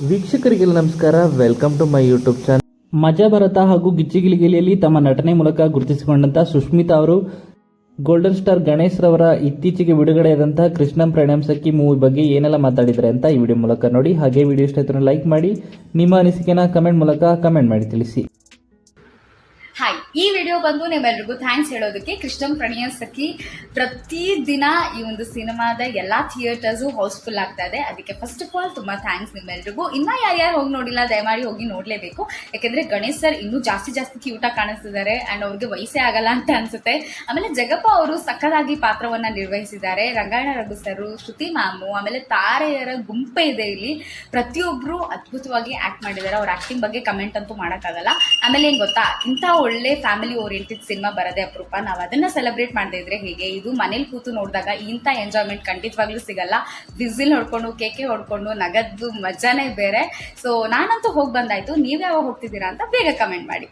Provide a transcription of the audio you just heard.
ವೀಕ್ಷಕರಿಗೆಲ್ಲ ನಮಸ್ಕಾರ. Welcome to my YouTube channel Maja Bharata ಹಾಗೂ ಗಿಚ್ಚಿಗಿಲಿಗಿಲಿಯಲ್ಲಿ ತಮ್ಮ ನಟನೆ ಮೂಲಕ ಗುರುತಿಸಿಕೊಂಡಂತ ಸುಷ್ಮಿತಾ ಅವರು ಗೋಲ್ಡನ್ ಸ್ಟಾರ್ ಗಣೇಶ್ ರವರ ಇತ್ತೀಚೆಗೆ ಬಿಡುಗಡೆಯಾದಂತಹ ಕೃಷ್ಣಂ ಪ್ರಣಾಮ್ ಸಖಿ ಮೂವಿ ಬಗ್ಗೆ ಏನೆಲ್ಲ ಮಾತಾಡಿದ್ದಾರೆ ಅಂತ ಈ ವಿಡಿಯೋ ಮೂಲಕ ನೋಡಿ. ಹಾಗೆ ವಿಡಿಯೋ ಇಷ್ಟ ಲೈಕ್ ಮಾಡಿ. ನಿಮ್ಮ ಅನಿಸಿಕೆನ ಕಮೆಂಟ್ ಮೂಲಕ ಕಮೆಂಟ್ ಮಾಡಿ ತಿಳಿಸಿ. ಹಾಯ್ ಈ ವಿಡಿಯೋ ಬಂದು ನಿಮ್ಮೆಲ್ರಿಗೂ ಥ್ಯಾಂಕ್ಸ್ ಹೇಳೋದಕ್ಕೆ. ಕೃಷ್ಣಂ ಪ್ರಣಯ ಸಖಿ. ಪ್ರತಿದಿನ ಈ ಒಂದು ಸಿನಿಮಾದ ಎಲ್ಲಾ ಥಿಯೇಟರ್ಸು ಹೌಸ್ಫುಲ್ ಆಗ್ತಾ ಇದೆ. ಅದಕ್ಕೆ ಫಸ್ಟ್ ಆಫ್ ಆಲ್ ತುಂಬಾ ಥ್ಯಾಂಕ್ಸ್ ನಿಮ್ಮೆಲ್ರಿಗೂ. ಇನ್ನ ಯಾರ್ಯಾರು ಹೋಗಿ ನೋಡಿಲ್ಲ, ದಯಮಾಡಿ ಹೋಗಿ ನೋಡ್ಲೇಬೇಕು. ಯಾಕಂದ್ರೆ ಗಣೇಶ್ ಸರ್ ಇನ್ನೂ ಜಾಸ್ತಿ ಜಾಸ್ತಿ ಕ್ಯೂಟಾಗಿ ಕಾಣಿಸ್ತಿದ್ದಾರೆ ಅಂಡ್ ಅವ್ರಿಗೆ ವಯಸ್ಸೇ ಆಗಲ್ಲ ಅಂತ ಅನ್ಸುತ್ತೆ. ಆಮೇಲೆ ಜಗಪ್ಪ ಅವರು ಸಕ್ಕದಾಗಿ ಪಾತ್ರವನ್ನ ನಿರ್ವಹಿಸಿದ್ದಾರೆ. ರಂಗಾಯಣ ರಘು ಸರ್, ಶ್ರುತಿ ಮ್ಯಾಮು, ಆಮೇಲೆ ತಾರೆಯರ ಗುಂಪೆ ಇದೆ ಇಲ್ಲಿ. ಪ್ರತಿಯೊಬ್ರು ಅದ್ಭುತವಾಗಿ ಆಕ್ಟ್ ಮಾಡಿದ್ದಾರೆ. ಅವ್ರ ಆಕ್ಟಿಂಗ್ ಬಗ್ಗೆ ಕಮೆಂಟ್ ಅಂತೂ ಮಾಡೋಕ್ಕಾಗಲ್ಲ. ಆಮೇಲೆ ಏನು ಗೊತ್ತಾ? ಇಂಥ ಒಳ್ಳೆ ಫ್ಯಾಮಿಲಿ ಓರಿಯೆಂಟೆಡ್ ಸಿನಿಮಾ ಬರದೆ ಅಪರೂಪ. ನಾವು ಅದನ್ನ ಸೆಲೆಬ್ರೇಟ್ ಮಾಡದೇ ಇದ್ರೆ ಹೇಗೆ? ಇದು ಮನೇಲಿ ಕೂತು ನೋಡಿದಾಗ ಇಂಥ ಎಂಜಾಯ್ಮೆಂಟ್ ಖಂಡಿತವಾಗ್ಲೂ ಸಿಗಲ್ಲ. ವಿಸಿಲ್ ಹೊಡ್ಕೊಂಡು, ಕೇಕೆ ಹೊಡ್ಕೊಂಡು, ನಗದ್ದು ಮಜಾನೇ ಬೇರೆ. ಸೊ ನಾನಂತೂ ಹೋಗಿ ಬಂದಾಯ್ತು. ನೀವು ಯಾವಾಗ ಹೋಗ್ತಿದ್ದೀರಾ ಅಂತ ಬೇಗ ಕಮೆಂಟ್ ಮಾಡಿ.